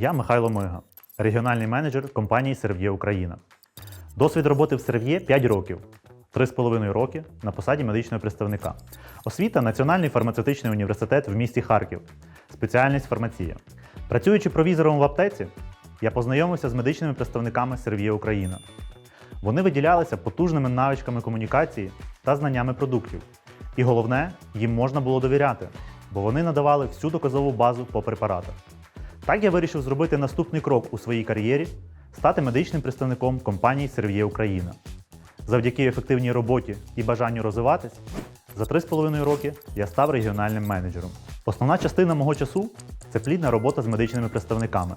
Я Михайло Мига, регіональний менеджер компанії Серв'є Україна. Досвід роботи в Серв'є 5 років, 3,5 роки на посаді медичного представника. Освіта Національний фармацевтичний університет в місті Харків, спеціальність фармація. Працюючи провізором в аптеці, я познайомився з медичними представниками Серв'є Україна. Вони виділялися потужними навичками комунікації та знаннями продуктів. І головне, їм можна було довіряти, бо вони надавали всю доказову базу по препаратах. Так я вирішив зробити наступний крок у своїй кар'єрі стати медичним представником компанії Серв'є Україна. Завдяки ефективній роботі і бажанню розвиватись, за 3,5 роки я став регіональним менеджером. Основна частина мого часу це плідна робота з медичними представниками,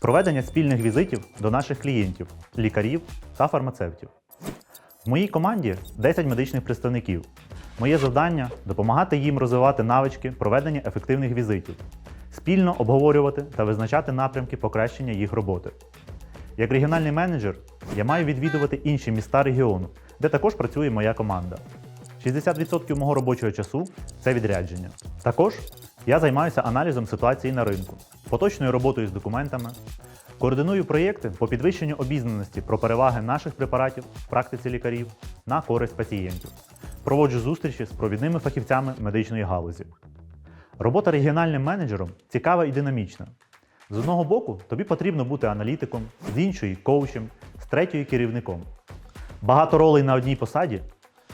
проведення спільних візитів до наших клієнтів, лікарів та фармацевтів. В моїй команді 10 медичних представників. Моє завдання допомагати їм розвивати навички проведення ефективних візитів, спільно обговорювати та визначати напрямки покращення їх роботи. Як регіональний менеджер я маю відвідувати інші міста регіону, де також працює моя команда. 60% мого робочого часу це відрядження. Також я займаюся аналізом ситуації на ринку, поточною роботою з документами, координую проєкти по підвищенню обізнаності про переваги наших препаратів в практиці лікарів на користь пацієнтів, проводжу зустрічі з провідними фахівцями медичної галузі. Робота регіональним менеджером цікава і динамічна. З одного боку, тобі потрібно бути аналітиком, з іншої коучем, з третьої керівником. Багато ролей на одній посаді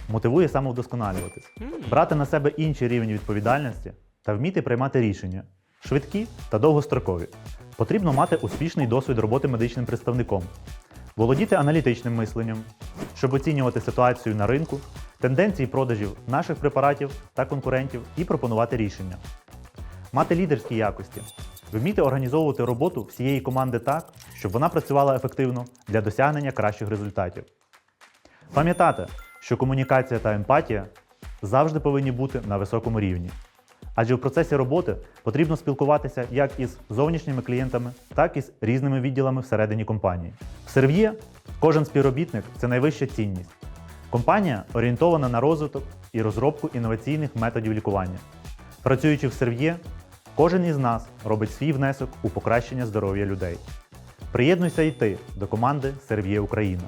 мотивує самовдосконалюватись, брати на себе інший рівень відповідальності та вміти приймати рішення швидкі та довгострокові. Потрібно мати успішний досвід роботи медичним представником, володіти аналітичним мисленням, щоб оцінювати ситуацію на ринку, тенденції продажів наших препаратів та конкурентів і пропонувати рішення мати лідерські якості, вміти організовувати роботу всієї команди так, щоб вона працювала ефективно для досягнення кращих результатів. Пам'ятати, що комунікація та емпатія завжди повинні бути на високому рівні. Адже в процесі роботи потрібно спілкуватися як із зовнішніми клієнтами, так і з різними відділами всередині компанії. В Серв'є кожен співробітник це найвища цінність. Компанія орієнтована на розвиток і розробку інноваційних методів лікування. Працюючи в Серв'є, кожен із нас робить свій внесок у покращення здоров'я людей. Приєднуйся і ти до команди Серв'є Україна.